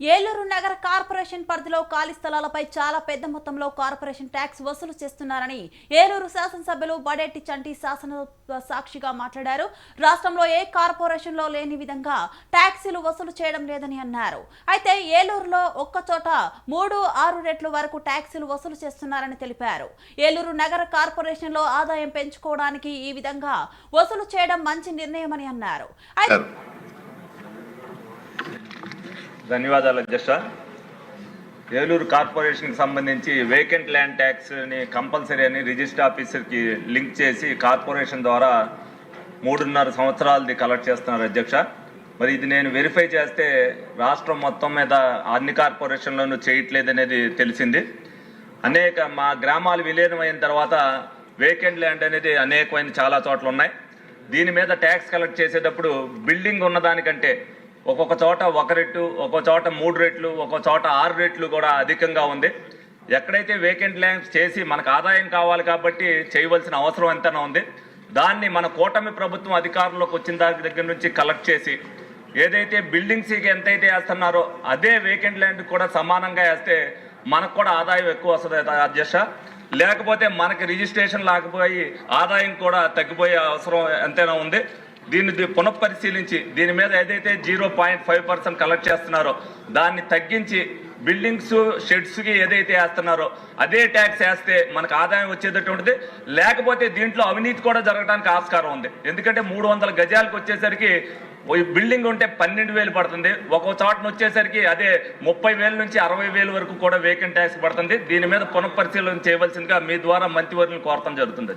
ఏలూరు నగర కార్పొరేషన్ పరిధిలో ఖాళీ స్థలాలపై చాలా పెద్ద మొత్తంలో కార్పొరేషన్ ట్యాక్స్ వసూలు చేస్తున్నారని ఏలూరు శాసనసభ్యులు బడేటి చంటి శాసన సాక్షిగా మాట్లాడారు. రాష్ట్రంలో ఏ కార్పొరేషన్లో లేని విధంగా ట్యాక్సీలు వసూలు చేయడం లేదని అన్నారు. అయితే ఏలూరులో ఒక్కచోట మూడు ఆరు రెట్లు వరకు ట్యాక్సీలు వసూలు చేస్తున్నారని తెలిపారు. ఏలూరు నగర కార్పొరేషన్లో ఆదాయం పెంచుకోవడానికి ఈ విధంగా వసూలు చేయడం మంచి నిర్ణయమని అన్నారు. అయితే ధన్యవాదాలు అధ్యక్ష. ఏలూరు కార్పొరేషన్కి సంబంధించి వేకెంట్ ల్యాండ్ ట్యాక్స్ని కంపల్సరీ అని రిజిస్టర్ ఆఫీసర్కి లింక్ చేసి కార్పొరేషన్ ద్వారా మూడున్నర సంవత్సరాలది కలెక్ట్ చేస్తున్నారు అధ్యక్ష. మరి ఇది నేను వెరిఫై చేస్తే రాష్ట్రం మొత్తం మీద అన్ని కార్పొరేషన్లోనూ చేయట్లేదు అనేది తెలిసింది. అనేక మా గ్రామాలు విలీనమైన తర్వాత వేకెంట్ ల్యాండ్ అనేది అనేకమైన చాలా చోట్ల ఉన్నాయి. దీని మీద ట్యాక్స్ కలెక్ట్ చేసేటప్పుడు బిల్డింగ్ ఉన్నదానికంటే ఒక్కొక్క చోట ఒక రెట్లు ఒక్కొక్క చోట మూడు రెట్లు ఒక్కొక్క చోట ఆరు రెట్లు కూడా అధికంగా ఉంది. ఎక్కడైతే వేకెంట్ ల్యాండ్స్ చేసి మనకు ఆదాయం కావాలి కాబట్టి చేయవలసిన అవసరం ఎంతైనా ఉంది. దాన్ని మన కూటమి ప్రభుత్వం అధికారంలోకి వచ్చిన దాని దగ్గర నుంచి కలెక్ట్ చేసి ఏదైతే బిల్డింగ్స్కి ఎంతైతే వేస్తున్నారో అదే వేకెంట్ ల్యాండ్ కూడా సమానంగా వేస్తే మనకు కూడా ఆదాయం ఎక్కువ వస్తుంది అధ్యక్ష లేకపోతే మనకి రిజిస్ట్రేషన్ లేకపోయి ఆదాయం కూడా తగ్గిపోయే అవసరం ఎంతైనా ఉంది. దీన్ని పునఃపరిశీలించి దీని మీద ఏదైతే zero point five percent collect చేస్తున్నారో దాన్ని తగ్గించి బిల్డింగ్స్ షెడ్స్కి ఏదైతే వేస్తున్నారో అదే ట్యాక్స్ వేస్తే మనకు ఆదాయం వచ్చేటటువంటిది. లేకపోతే దీంట్లో అవినీతి కూడా జరగడానికి ఆస్కారం ఉంది. ఎందుకంటే మూడు వందల గజాలకు వచ్చేసరికి బిల్డింగ్ ఉంటే పన్నెండు వేలు పడుతుంది. ఒక్కో చోటన వచ్చేసరికి అదే ముప్పై వేల నుంచి అరవై వేల వరకు కూడా వేకెంట్ ట్యాక్స్ పడుతుంది. దీని మీద పునఃపరిశీలన చేయవలసిందిగా మీ ద్వారా మంత్రివర్యులను కోరటం జరుగుతుంది